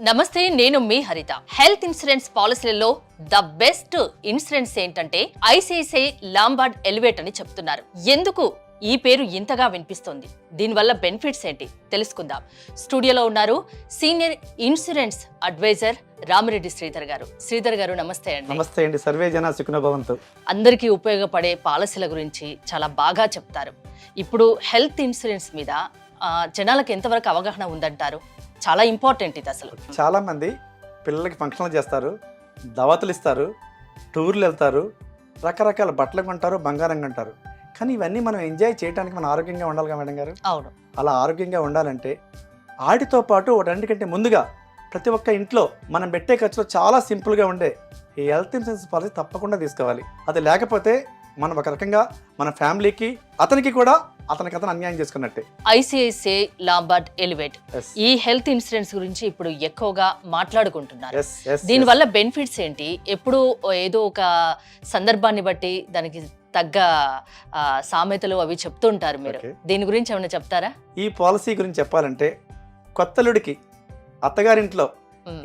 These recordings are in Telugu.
నమస్తే నేను మీ హరిత. హెల్త్ ఇన్సూరెన్స్ పాలసీలలో ద బెస్ట్ ఇన్సూరెన్స్ ఏంటంటే ఐసిఐసిఐ లాంబార్డ్ ఎలివేట్ అని చెప్తున్నారు. ఎందుకు ఈ పేరు ఇంతగా వినిపిస్తోంది? దీనివల్ల బెనిఫిట్స్ ఏంటి? తెలుసుకుందాం. స్టూడియోలో ఉన్నారు senior insurance advisor Ramireddy Sridhar garu. Sridhar garu నమస్తే అండి. నమస్తే అండి. సర్వే జన సుఖనభవంతు అందరికీ ఉపయోగపడే పాలసీల గురించి చాలా బాగా చెప్తారు. ఇప్పుడు హెల్త్ ఇన్సూరెన్స్ మీద జనాలకు ఎంతవరకు అవగాహన ఉందంటారు? చాలా ఇంపార్టెంట్ ఇది అసలు. చాలా మంది పిల్లలకి ఫంక్షన్లు చేస్తారు దవతలు ఇస్తారు టూర్లు వెళ్తారు రకరకాల బట్టలు కొంటారు బంగారం కొంటారు. కానీ ఇవన్నీ మనం ఎంజాయ్ చేయడానికి మనం ఆరోగ్యంగా ఉండాలి కదా మేడం గారు? అవును. అలా ఆరోగ్యంగా ఉండాలంటే వాటితో పాటు వాటన్నిటికంటే ముందుగా ప్రతి ఒక్క ఇంట్లో మనం పెట్టే ఖర్చులో చాలా సింపుల్గా ఉండే ఈ హెల్త్ ఇన్సూరెన్స్ పాలసీ తప్పకుండా తీసుకోవాలి. అది లేకపోతే మనం ఒక రకంగా మన ఫ్యామిలీకి అతనికి కూడా అతనికి అతను అన్యాయం చేసుకున్నట్టే. ఐసిఐసిఐ లాంబార్డ్ ఎలివేట్ ఈ హెల్త్ ఇన్సూరెన్స్ గురించి ఇప్పుడు ఎక్కువగా మాట్లాడుకుంటున్నారు. దీనివల్ల బెనిఫిట్స్ ఏంటి? ఎప్పుడు ఏదో ఒక సందర్భాన్ని బట్టి దానికి తగ్గ సామెతలు అవి చెప్తుంటారు మీరు. దీని గురించి ఏమైనా చెప్తారా? ఈ పాలసీ గురించి చెప్పాలంటే కొత్తలుడికి అత్తగారింట్లో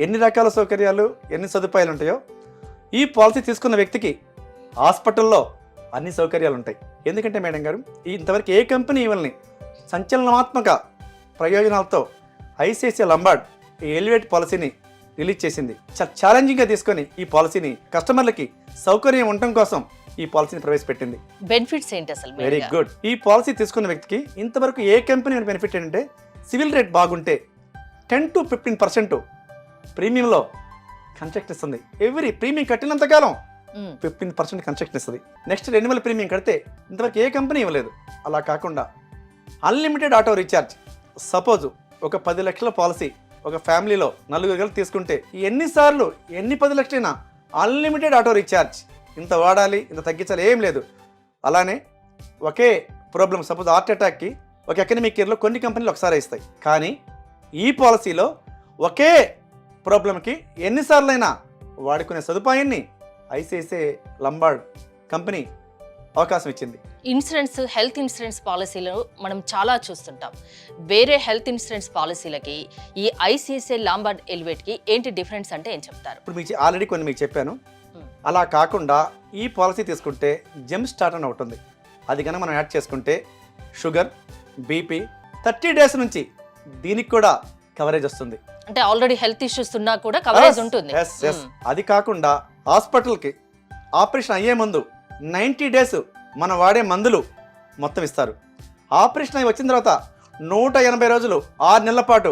ఎన్ని రకాల సౌకర్యాలు ఎన్ని సదుపాయాలు ఉంటాయో ఈ పాలసీ తీసుకున్న వ్యక్తికి హాస్పిటల్లో అన్ని సౌకర్యాలు ఉంటాయి. ఎందుకంటే మేడం గారు ఇంతవరకు ఏ కంపెనీ ఇవ్వని సంచలనాత్మక ప్రయోజనాలతో ఐసిఐసిఐ లంబార్డ్ ఈ ఎలివేట్ పాలసీని రిలీజ్ చేసింది. చాలా ఛాలెంజింగ్గా తీసుకొని ఈ పాలసీని కస్టమర్లకి సౌకర్యం ఉండటం కోసం ఈ పాలసీని ప్రవేశపెట్టింది. బెనిఫిట్స్ ఏంటి అసలు వెరీ? గుడ్. ఈ పాలసీ తీసుకున్న వ్యక్తికి ఇంతవరకు ఏ కంపెనీ బెనిఫిట్ ఏంటంటే సివిల్ రేట్ బాగుంటే టెన్ టు ఫిఫ్టీన్ పర్సెంట్ ప్రీమియంలో కన్స్ట్రక్ట్ ఇస్తుంది. ఎవ్రీ ప్రీమియం కట్టినంత కాలం ఉమ్, ఫిఫ్టీన్ పర్సెంట్ కన్స్ట్రక్షన్ ఇస్తుంది. నెక్స్ట్ రెన్యువల్ ప్రీమియం కడితే ఇంతవరకు ఏ కంపెనీ ఇవ్వలేదు. అలా కాకుండా అన్లిమిటెడ్ ఆటో రీఛార్జ్. సపోజ్ ఒక పది లక్షల పాలసీ ఒక ఫ్యామిలీలో నలుగురు కలిసి తీసుకుంటే ఎన్నిసార్లు ఎన్ని పది లక్షలైనా అన్లిమిటెడ్ ఆటో రీఛార్జ్. ఇంత వాడాలి ఇంత తగ్గించాలి ఏం లేదు. అలానే ఒకే ప్రాబ్లం సపోజ్ హార్ట్ అటాక్కి ఒక ఎకనమిక్ ఇయర్లో కొన్ని కంపెనీలు ఒకసారి ఇస్తాయి. కానీ ఈ పాలసీలో ఒకే ప్రాబ్లంకి ఎన్నిసార్లైనా వాడుకునే సదుపాయాన్ని ఐసిఐసిఐ లంబార్డ్ కంపెనీ అవకాశం ఇచ్చింది. ఇన్సూరెన్స్ హెల్త్ ఇన్సూరెన్స్ పాలసీలు మనం చాలా చూస్తుంటాం. వేరే హెల్త్ ఇన్సూరెన్స్ పాలసీలకి ఈ ఐసిఐసిఐ లాంబార్డ్ ఎలివేట్కి ఏంటి డిఫరెన్స్ అంటే ఏం చెప్తారు? ఇప్పుడు మీకు ఆల్రెడీ కొన్ని మీకు చెప్పాను. అలా కాకుండా ఈ పాలసీ తీసుకుంటే జెమ్ స్టార్ట్ అని ఒకటి ఉంది. అది కనుక మనం యాడ్ చేసుకుంటే షుగర్ బీపీ థర్టీ డేస్ నుంచి దీనికి కూడా కవరేజ్ వస్తుంది. అంటే ఆల్రెడీ హెల్త్ ఇష్యూస్ ఉన్నా కూడా కవరేజ్ ఉంటుంది. అది కాకుండా హాస్పిటల్కి ఆపరేషన్ అయ్యే ముందు నైంటీ డేస్ మనం వాడే మందులు మొత్తం ఇస్తారు. ఆపరేషన్ అయి వచ్చిన తర్వాత నూట ఎనభై రోజులు ఆరు నెలల పాటు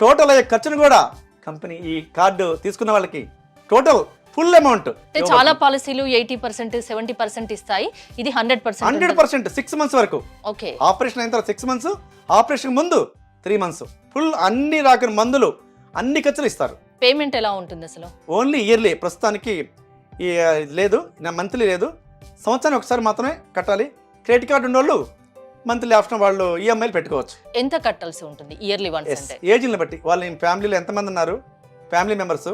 టోటల్ అయ్యే ఖర్చును కూడా కంపెనీ ఈ కార్డు తీసుకున్న వాళ్ళకి టోటల్ ఫుల్ అమౌంట్ అంటే చాలా పాలసీలు ఎయిటీ పర్సెంట్ సెవెంటీ పర్సెంట్ ఇస్తాయి. ఇది hundred percent hundred percent six months వరకు. ఓకే. ఆపరేషన్ అయిన తర్వాత సిక్స్ మంత్స్ ఆపరేషన్ ముందు త్రీ మంత్స్. ఫుల్ అన్ని రాకని మందులు అన్ని ఖర్చులు ఇస్తారు. పేమెంట్ ఎలా ఉంటుంది అసలు? ఓన్లీ ఇయర్లీ ప్రస్తుతానికి ఈ, లేదు నా మంత్లీ లేదు. సంవత్సరానికి ఒకసారి మాత్రమే కట్టాలి. క్రెడిట్ కార్డు ఉన్నోళ్ళు మంత్లీ ఆప్షన్ వాళ్ళు ఈఎంఐలు పెట్టుకోవచ్చు. ఎంత కట్టాల్సి ఉంటుంది ఇయర్లీ వన్స్ అంటే? ఏజ్ని బట్టి. వాళ్ళ ఫ్యామిలీలో ఎంతమంది ఉన్నారు? Family members.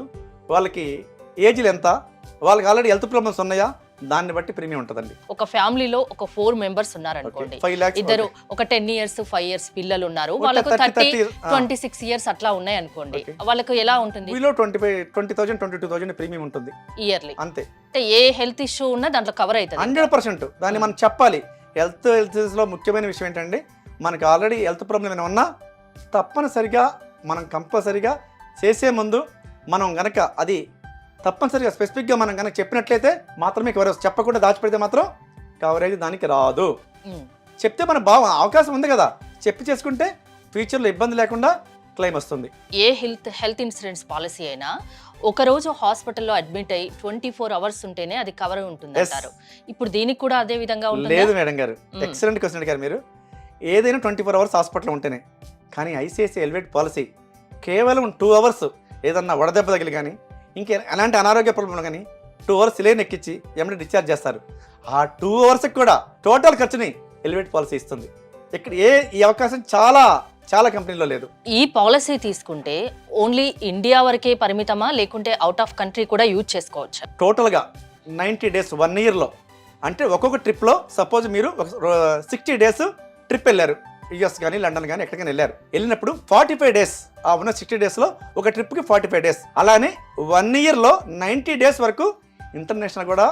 వాళ్ళకి ఏజ్లు ఎంత? వాళ్ళకి ఆల్రెడీ హెల్త్ ప్రాబ్లమ్స్ ఉన్నాయా? దాన్ని బట్టి ప్రీమియం ఉంటుందండి. ఒక ఫ్యామిలీలో ఒక ఫోర్ మెంబర్స్ ఉన్నారనుకోండి. ఫైవ్ ల్యాక్స్ ఇద్దరు ఒక టెన్ ఇయర్స్ ఫైవ్ ఇయర్స్ పిల్లలు ఉన్నారు వాళ్ళకు 30, థర్టీ 30, ఆ. ట్వంటీ సిక్స్ ఇయర్స్ అట్లా ఉన్నాయి అనుకోండి. వాళ్ళకు ఎలా ఉంటుంది? వీలో twenty five twenty thousand twenty two thousand premium ఉంటుంది. ఇయర్లీ అంతే. అంటే ఏ హెల్త్ ఇష్యూ ఉన్నా దాంట్లో కవర్ అవుతుంది. Hundred percent. దాన్ని మనం చెప్పాలి. హెల్త్ హెల్త్లో ముఖ్యమైన విషయం ఏంటంటే మనకి ఆల్రెడీ హెల్త్ ప్రాబ్లం ఏమైనా ఉన్నా తప్పనిసరిగా మనం కంపల్సరిగా చేసే ముందు మనం గనక అది తప్పనిసరిగా స్పెసిఫిక్గా మనం కనుక చెప్పినట్లయితే మాత్రమే కవరేజ్ చెప్పకుండా దాచిపెడితే మాత్రం కవరేజ్ దానికి రాదు. చెప్తే మన బాగా అవకాశం ఉంది కదా. చెప్పి చేసుకుంటే ఫ్యూచర్లో ఇబ్బంది లేకుండా క్లెయిమ్ వస్తుంది. ఏ హెల్త్ హెల్త్ ఇన్సూరెన్స్ పాలసీ అయినా ఒక రోజు హాస్పిటల్లో అడ్మిట్ అయ్యి ట్వంటీ ఫోర్ అవర్స్ ఉంటేనే అది కవర్ ఉంటుంది. అంటారు ఇప్పుడు దీనికి కూడా అదే విధంగా ఉంటుంది? లేదు మేడం గారు. ఎక్సలెంట్ క్వశ్చన్ అడిగారు మీరు. ఏదైనా ట్వంటీ ఫోర్ అవర్స్ హాస్పిటల్లో ఉంటేనే. కానీ ఐసిఐసిఐ ఎలివేట్ పాలసీ కేవలం టూ అవర్స్ ఏదన్నా వడదెబ్బ తగిలి కానీ ఇంకే ఎలాంటి అనారోగ్య ప్రాబ్లం కానీ టూ అవర్స్ సిలేన్ ఎక్కించి ఎమ్మడి డిశ్చార్జ్ చేస్తారు. ఆ టూ అవర్స్కి కూడా టోటల్ ఖర్చుని ఎలివేట్ పాలసీ ఇస్తుంది. ఇక్కడ ఏ ఈ అవకాశం చాలా చాలా కంపెనీలో లేదు. ఈ పాలసీ తీసుకుంటే ఓన్లీ ఇండియా వరకే పరిమితమా? లేకుంటే అవుట్ ఆఫ్ కంట్రీ కూడా యూజ్ చేసుకోవచ్చు? టోటల్గా నైంటీ డేస్ వన్ ఇయర్లో అంటే ఒక్కొక్క ట్రిప్లో సపోజ్ మీరు సిక్స్టీ డేస్ ట్రిప్ వెళ్ళారు. యుఎస్ కానీ లండన్ కానీ ఎక్కడికైనా వెళ్ళారు. వెళ్ళినప్పుడు ఫార్టీ ఫైవ్ డేస్ ఆ ఉన్న సిక్స్టీ డేస్లో ఒక ట్రిప్కి ఫార్టీ ఫైవ్ డేస్ అలానే వన్ ఇయర్లో నైంటీ డేస్ వరకు ఇంటర్నేషనల్ కూడా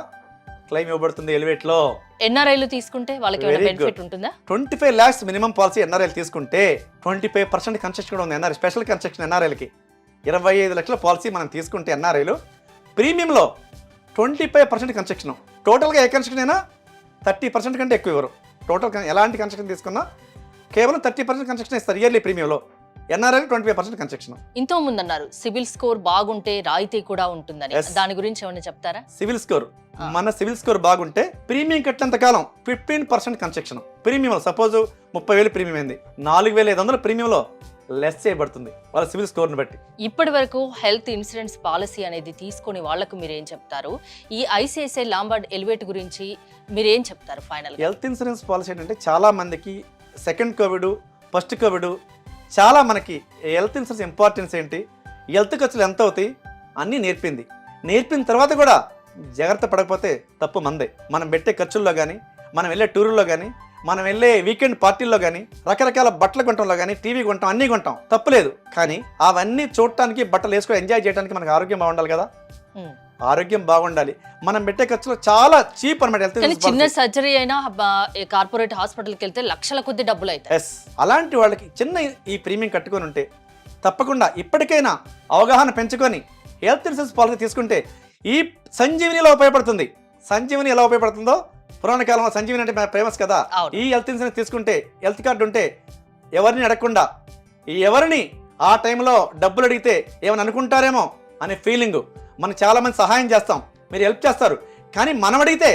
క్లెయిమ్ ఇవ్వబడుతుంది ఎలివేట్లో ఎన్ఆర్ఐలు తీసుకుంటే వాళ్ళకి బెనిఫిట్. ఉంటుందా? Twenty five lakhs minimum policy ఎన్ఆర్ఐలు తీసుకుంటే ట్వంటీ ఫైవ్ పర్సెంట్ కన్సెషన్ కూడా ఉంది ఎన్ఆర్ఐ స్పెషల్ కన్సెషన్ ఎన్ఆర్ఐలకి. ఇరవై ఐదు లక్షల పాలసీ మనం తీసుకుంటే ఎన్ఆర్ఐలు ప్రీమియంలో ట్వంటీ ఫైవ్ పర్సెంట్ కన్సెషన్ టోటల్గా ఏ కన్సెషన్ అయినా థర్టీ పర్సెంట్ కంటే ఎక్కువ ఇవ్వరు. టోటల్ ఎలాంటి కన్సెషన్ తీసుకున్నా కేవలం థర్టీ పర్సెంట్ కన్సెషన్ ఇస్తారు ఇయర్లీ ప్రీమియంలో. ఎన్ఆర్ఐలు ట్వంటీ ఫైవ్ పర్సెంట్ కన్సెషన్ ఇంతో ముందు అన్నారు సివిల్ స్కోర్ బాగుంటే రాయితీ కూడా ఉంటుందని. దాని గురించి ఏమైనా చెప్తారా? Civil score. మన సివిల్ స్కోర్ బాగుంటే ప్రీమియం కట్టినంత కాలం fifteen percent concession premium suppose ముప్పై వేలు ప్రీమియం అయింది. నాలుగు వేల ఐదు వందల ప్రీమియంలో లెస్ చేయబడుతుంది వాళ్ళ సివిల్ స్కోర్ని బట్టి. ఇప్పటి వరకు హెల్త్ ఇన్సూరెన్స్ పాలసీ అనేది తీసుకొని వాళ్ళకు మీరేం చెప్తారు? ఈ ఐసిఐసిఐ లాంబార్డ్ ఎలివేట్ గురించి మీరేం చెప్తారు ఫైనల్ హెల్త్ ఇన్సూరెన్స్ పాలసీ ఏంటంటే చాలా మందికి సెకండ్ కోవిడ్ ఫస్ట్ కోవిడ్ చాలా మనకి హెల్త్ ఇన్సూరెన్స్ ఇంపార్టెన్స్ ఏంటి హెల్త్ ఖర్చులు ఎంత అవుతాయి అన్నీ నేర్పింది. నేర్పిన తర్వాత కూడా జాగ్రత్త పడకపోతే తప్పు మందే. మనం పెట్టే ఖర్చుల్లో కానీ మనం వెళ్ళే టూర్లో కానీ మనం వెళ్ళే వీకెండ్ పార్టీల్లో కానీ రకరకాల బట్టలు కొంటంలో కానీ టీవీ కొంటాం అన్నీ కొంటాం తప్పులేదు కానీ అవన్నీ చూడటానికి బట్టలు వేసుకొని ఎంజాయ్ చేయడానికి మనకు ఆరోగ్యం బాగుండాలి కదా. ఆరోగ్యం బాగుండాలి. మనం పెట్టే ఖర్చులు చాలా చీప్ అనమాట హెల్త్ చిన్న సర్జరీ అయినా కార్పొరేట్ హాస్పిటల్కి వెళ్తే లక్షల కొద్ది డబ్బులు అవుతాయి. ఎస్ అలాంటి వాళ్ళకి చిన్న ఈ ప్రీమియం కట్టుకొని ఉంటే తప్పకుండా ఇప్పటికైనా అవగాహన పెంచుకొని హెల్త్ ఇన్సూరెన్స్ పాలసీ తీసుకుంటే ఈ సంజీవినిలో ఉపయోగపడుతుంది? సంజీవిని ఎలా ఉపయోగపడుతుందో? పురాణ కాలంలో సంజీవిని అంటే ఫేమస్ కదా. ఈ హెల్త్ ఇన్సూరెన్స్ తీసుకుంటే హెల్త్ కార్డు ఉంటే ఎవరిని అడగకుండా ఎవరిని ఆ టైంలో డబ్బులు అడిగితే ఏమైనా అనుకుంటారేమో అనే ఫీలింగ్ మనం చాలా మంది సహాయం చేస్తాం. మీరు హెల్ప్ చేస్తారు. కానీ మనం అడిగితే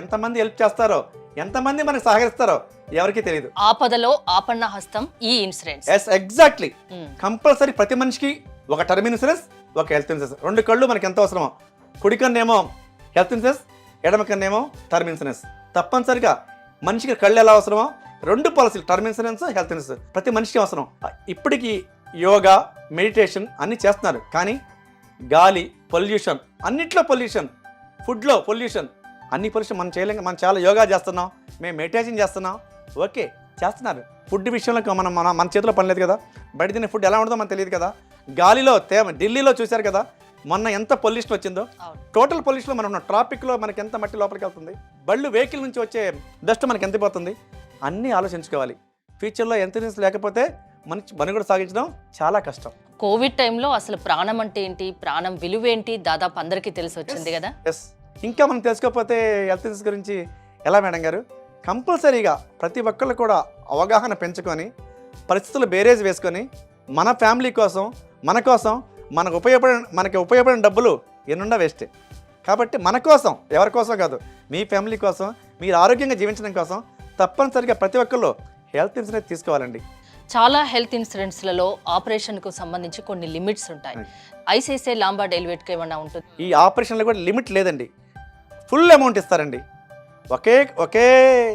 ఎంతమంది హెల్ప్ చేస్తారో ఎంతమంది మనకు సహకరిస్తారో ఎవరికీ తెలియదు ఆపదలో ఆపన్న హస్తం ఈ insurance. Yes exactly um. Compulsory ప్రతి మనిషికి ఒక టర్మ్ ఇన్సూరెన్స్ ఒక హెల్త్ ఇన్సూరెన్స్. రెండు కళ్ళు మనకి ఎంత అవసరమో. కుడి కన్నేమో హెల్త్ ఇన్సూరెన్స్ ఎడమ కన్నేమో టర్మ్ ఇన్సూరెన్స్. తప్పనిసరిగా మనిషికి కళ్ళు ఎలా అవసరమో రెండు పాలసీలు టర్మ్ ఇన్సూరెన్స్ హెల్త్ ఇన్సూరెన్స్. ప్రతి మనిషికి అవసరం. ఇప్పటికీ యోగా మెడిటేషన్ అన్నీ చేస్తున్నారు. కానీ గాలి పొల్యూషన్ అన్నిట్లో పొల్యూషన్. ఫుడ్లో పొల్యూషన్. అన్ని పొల్యూషన్ మనం చేయలేం మనం చాలా యోగా చేస్తున్నాం మేము మెడిటేషన్ చేస్తున్నాం. ఓకే చేస్తున్నారు. ఫుడ్ విషయంలో మనం మన మన చేతిలో పని లేదు కదా. బయట తినే ఫుడ్ ఎలా ఉంటుందో మనకు తెలియదు కదా. గాలిలో తేమ ఢిల్లీలో చూశారు కదా. మొన్న ఎంత పొల్యూషన్ వచ్చిందో. టోటల్ పొల్యూషన్లో మనం ఉన్న ట్రాఫిక్లో మనకి ఎంత మట్టి లోపలికి వెళ్తుంది. బళ్ళు వెహికల్ నుంచి వచ్చే డస్ట్ మనకి ఎంత పోతుంది. అన్నీ ఆలోచించుకోవాలి. ఫ్యూచర్లో ఎంత లేకపోతే మనిషి మనుగడ సాగించడం చాలా కష్టం. కోవిడ్ టైంలో అసలు ప్రాణం అంటే ఏంటి? ప్రాణం విలువ ఏంటి? దాదాపు అందరికీ తెలిసి వచ్చింది కదా? ఎస్ ఇంకా మనం తెలుసుకోకపోతే హెల్త్ ఇన్సూరెన్స్ గురించి ఎలా మేడం గారు? కంపల్సరీగా ప్రతి ఒక్కళ్ళు కూడా అవగాహన పెంచుకొని పరిస్థితులు బేరేజ్ వేసుకొని మన ఫ్యామిలీ కోసం మన కోసం మనకు ఉపయోగపడిన మనకి ఉపయోగపడిన డబ్బులు ఎన్నుండా వేస్టే. కాబట్టి మన కోసం ఎవరి కోసం కాదు మీ ఫ్యామిలీ కోసం మీరు ఆరోగ్యంగా జీవించడం కోసం తప్పనిసరిగా ప్రతి ఒక్కళ్ళు హెల్త్ ఇన్సూరెన్స్ తీసుకోవాలండి. చాలా హెల్త్ ఇన్సూరెన్స్లలో ఆపరేషన్కు సంబంధించి కొన్ని లిమిట్స్ ఉంటాయి. ఐసిఐసిఐ లాంబార్డ్ ఎలివేట్కి ఏమన్నా ఉంటుంది? ఈ ఆపరేషన్లో కూడా లిమిట్ లేదండి. ఫుల్ అమౌంట్ ఇస్తారండి. ఒకే ఒకే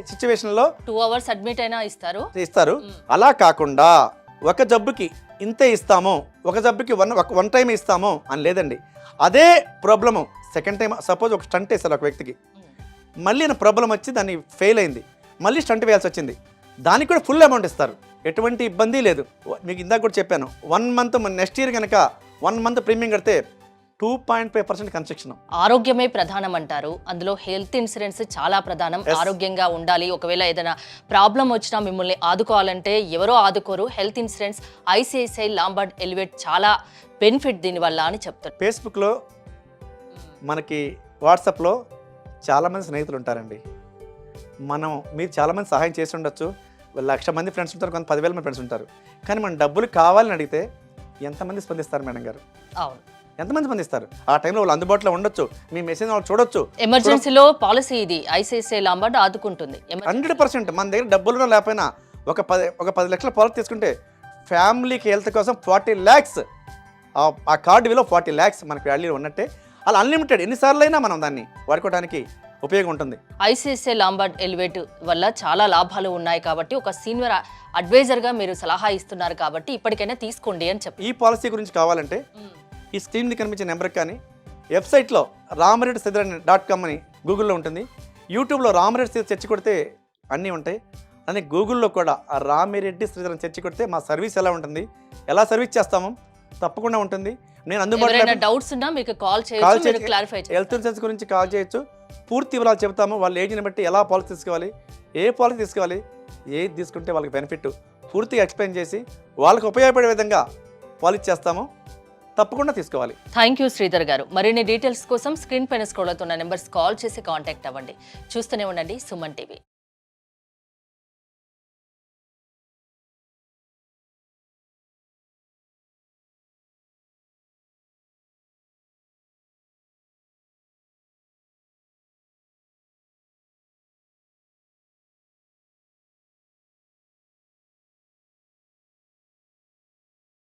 సిచ్యువేషన్లో టూ అవర్స్ అడ్మిట్ అయినా ఇస్తారు. ఇస్తారు. అలా కాకుండా ఒక జబ్బుకి ఇంతే ఇస్తాము ఒక జబ్బుకి వన్ వన్ టైం ఇస్తాము అని లేదండి. అదే ప్రాబ్లము. సెకండ్ టైం సపోజ్ ఒక స్టంట్ వేస్తారు ఒక వ్యక్తికి. మళ్ళీ నా ప్రాబ్లం వచ్చి దాన్ని ఫెయిల్ అయింది. మళ్ళీ స్టంట్ వేయాల్సి వచ్చింది దానికి కూడా ఫుల్ అమౌంట్ ఇస్తారు. ఎటువంటి ఇబ్బంది లేదు. మీకు ఇందాక కూడా చెప్పాను వన్ మంత్ నెక్స్ట్ ఇయర్ కనుక వన్ మంత్ ప్రీమియం కడితే two point five percent construction ఆరోగ్యమే ప్రధానం అంటారు. అందులో హెల్త్ ఇన్సూరెన్స్ చాలా ప్రధానం. ఆరోగ్యంగా ఉండాలి. ఒకవేళ ఏదైనా ప్రాబ్లం వచ్చినా మిమ్మల్ని ఆదుకోవాలంటే ఎవరో ఆదుకోరు. Health insurance ICICI Lombard Elevate చాలా బెనిఫిట్ దీనివల్ల అని చెప్తారు. ఫేస్బుక్లో మనకి వాట్సాప్లో చాలామంది స్నేహితులు ఉంటారండి. మనం మీరు చాలామంది సహాయం చేసి ఉండొచ్చు. లక్ష మంది ఫ్రెండ్స్ ఉంటారు కొంత పదివేల మంది ఫ్రెండ్స్ ఉంటారు. కానీ మన డబ్బులు కావాలని అడిగితే ఎంతమంది స్పందిస్తారు మేడం గారు? అవును. ఎంతమంది స్పందిస్తారు? ఆ టైంలో వాళ్ళు అందుబాటులో ఉండొచ్చు మీ మెసేజ్ వాళ్ళు చూడొచ్చు. ఎమర్జెన్సీలో పాలసీ ఇది ఐసిఐసిఐ లాంబార్డ్ ఆదుకుంటుంది. హండ్రెడ్ పర్సెంట్ మన దగ్గర డబ్బులు లేకపోయినా ఒక పది ఒక పది లక్షల పాలసీ తీసుకుంటే ఫ్యామిలీకి హెల్త్ కోసం ఫార్టీ ల్యాక్స్ ఆ కార్డు విలువ ఫార్టీ ల్యాక్స్ మనకి వాల్యూ ఉన్నట్టే. అలా అన్లిమిటెడ్ ఎన్నిసార్లు అయినా మనం దాన్ని వాడుకోవడానికి ఉపయోగం ఉంటుంది ఐసిఐసిఐ లాంబార్డ్ ఎలివేట్ వల్ల చాలా లాభాలు ఉన్నాయి కాబట్టి ఒక సీనియర్ అడ్వైజర్గా మీరు సలహా ఇస్తున్నారు కాబట్టి ఇప్పటికైనా తీసుకోండి అని చెప్పి. ఈ పాలసీ గురించి కావాలంటే ఈ స్క్రీన్ కనిపించే నెంబర్కి కానీ వెబ్సైట్లో రామరెడ్డి సిద్ధరణి డాట్ కామ్ అని గూగుల్లో ఉంటుంది. యూట్యూబ్లో రామరెడ్డి సిద్ధ చర్చి కొడితే అన్నీ ఉంటాయి. అని గూగుల్లో కూడా ఆ రామిరెడ్డి శ్రీధర్ అని చర్చి కొడితే మా సర్వీస్ ఎలా ఉంటుంది ఎలా సర్వీస్ చేస్తామో తప్పకుండా ఉంటుంది. నేను అందుబాటులో డౌట్స్ ఉన్నా మీకు కాల్ చేయొచ్చు. క్లారిఫై హెల్త్ ఇన్సూరెన్స్ గురించి కాల్ చేయొచ్చు. పూర్తి వివరాలు చెబుతాము. వాళ్ళ ఏజ్ని బట్టి ఎలా పాలసీ తీసుకోవాలి ఏ పాలసీ తీసుకోవాలి ఏది తీసుకుంటే వాళ్ళకి బెనిఫిట్ పూర్తిగా ఎక్స్ప్లెయిన్ చేసి వాళ్ళకి ఉపయోగపడే విధంగా పాలసీ చేస్తాము. తప్పకుండా తీసుకోవాలి. థ్యాంక్ యూ శ్రీధర్ గారు. మరిన్ని డీటెయిల్స్ కోసం స్క్రీన్ పైన స్క్రోల్ అవుతున్న నెంబర్స్ కాల్ చేసి కాంటాక్ట్ అవ్వండి. చూస్తూనే ఉండండి సుమన్ టీవీ.